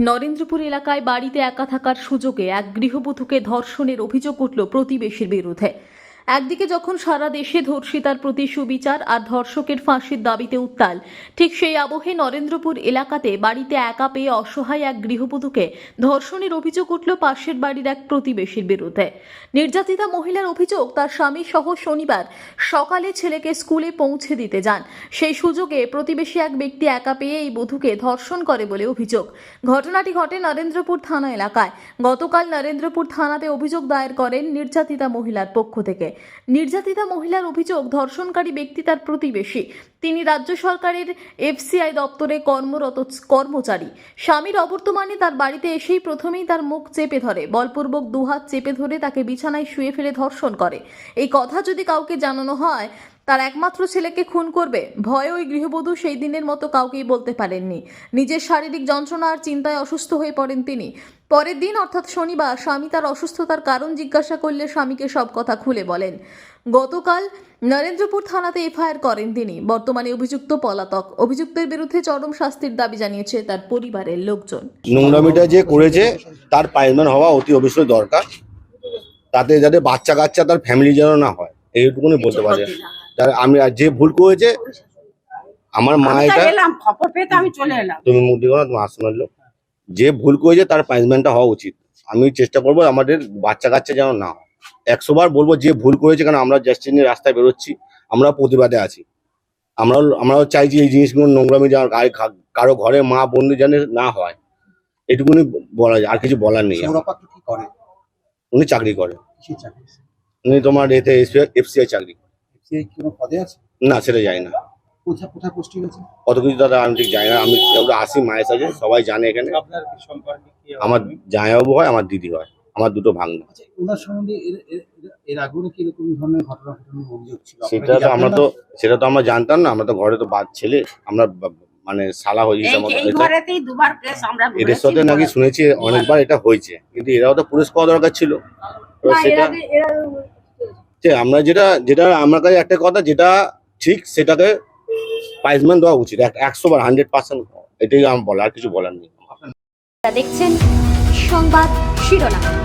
নরেন্দ্রপুর এলাকায় বাড়িতে একা থাকার সুযোগে এক গৃহবধূকে ধর্ষণের অভিযোগ উঠল প্রতিবেশীর বিরুদ্ধে। একদিকে যখন সারা দেশে ধর্ষিতার প্রতি সুবিচার আর ধর্ষকের ফাঁসির দাবিতে উত্তাল, ঠিক সেই আবহে নরেন্দ্রপুর এলাকাতে বাড়িতে একা পেয়ে অসহায় এক গৃহবধূকে ধর্ষণের অভিযোগ উঠল পাশের বাড়ির এক প্রতিবেশীর বিরুদ্ধে। নির্যাতিতা মহিলার অভিযোগ, তার স্বামী সহ শনিবার সকালে ছেলেকে স্কুলে পৌঁছে দিতে যান। সেই সুযোগে প্রতিবেশী এক ব্যক্তি একা পেয়ে এই বধূকে ধর্ষণ করে বলে অভিযোগ। ঘটনাটি ঘটে নরেন্দ্রপুর থানা এলাকায়। গতকাল নরেন্দ্রপুর থানাতে অভিযোগ দায়ের করেন নির্যাতিতা মহিলার পক্ষ থেকে। নির্যাতিতা মহিলার অভিযোগ, ধর্ষণকারী ব্যক্তি তার প্রতিবেশী। তিনি রাজ্য সরকারের এফসিআই দপ্তরে কর্মরত কর্মচারী। স্বামীর অবর্তমানে তার বাড়িতে এসেই প্রথমেই তার মুখ চেপে ধরে। বলপূর্বক দুহাত চেপে ধরে তাকে বিছানায় শুয়ে ফেলে ধর্ষণ করে। এই কথা যদি কাউকে জানানো হয় তার একমাত্র ছেলেকে খুন করবে। ভয়ে ওই গৃহবধূ সেই দিনের মতো কাউকেই বলতে পারেননি। নিজের শারীরিক যন্ত্রণা আর চিন্তায় অসুস্থ হয়ে পড়েন তিনি। পরের দিন, অর্থাৎ শনিবার, স্বামী তার অসুস্থতার কারণ জিজ্ঞাসা করলে স্বামীকে সব কথা খুলে বলেন। গতকাল নরেন্দ্রপুর থানাতে এফআইআর করেন তিনি। বর্তমানে অভিযুক্ত পলাতক। অভিযুক্তের বিরুদ্ধে চরম শাস্তির দাবি জানিয়েছে তার পরিবারের লোকজন। নোংরামিটা যে করেছে, তার পাইলম্যান হওয়া অতি অবশ্যই দরকার। তাতে যাতে বাচ্চা কাচ্চা তার ফ্যামিলি যেন না হয়, এইটুকুনি বলতে পারে তার আমি আর যে ভুল করেছে আমার মা এটা এলাম খবর পেয়ে তো আমি চলে এলাম। তুমি মুখ দিও না তুমি আসতে মারলো যে ভুল করেছে তার পানিশমেন্টটা হওয়া উচিত। আমি চেষ্টা করব আমাদের বাচ্চা কাচ্চা যেন না হয়। একশো বার বলব যে ভুল করেছে কারণ আমরা জাস্টিস নিয়ে রাস্তায় বেরোচ্ছি আমরা প্রতিবাদে আছি। আমরা আমরাও আমরাও চাইছি এই জিনিসগুলো নোংরামি যেন কারও ঘরে মা বন্ধু যেন না হয়। এটুকুনি বলা যায় আর কিছু বলার নেই। উনি চাকরি করে। উনি তোমার এতে এফসিআই চাকরি করে। সে কি কোনো পদে আছে? না সেটা যায় না। কোথায় কোথায় পোস্টিং আছে? কত কিছু দাদা আমি ঠিক জানি না। আমি আমরা আসি মায়ের সাথে সবাই জানে এখানে। আপনার কি সম্পর্কে কি আমার জামাইবাবু হয় আমার দিদি হয়। আমার দুটো ভাগ্না। আচ্ছা ওনার সম্বন্ধে এর এর- এর- এর আগে কি এরকম ধরনের ঘটনা ঘটনার অভিযোগ ছিল? সেটা তো আমরা তো সেটা তো আমরা জানতাম না। আমরা তো ঘরে তো বাদ ছেলে আমরা মানে সালা হয়ে যেতাম আমরা এদের সাথে নাকি শুনেছি অনেকবার এটা হয়েছে। কিন্তু এরাও তো পুলিশ করা দরকার ছিল। সেটা যে আমরা যেটা যেটা আমার কাছে একটা কথা, যেটা ঠিক সেটাকে পাইজমেন্ট দেওয়া উচিত। এক- একশো বার হান্ড্রেড পার্সেন্ট এটাই আমি বলা আর কিছু বলার নেই। দেখছেন সংবাদ শিরোনাম।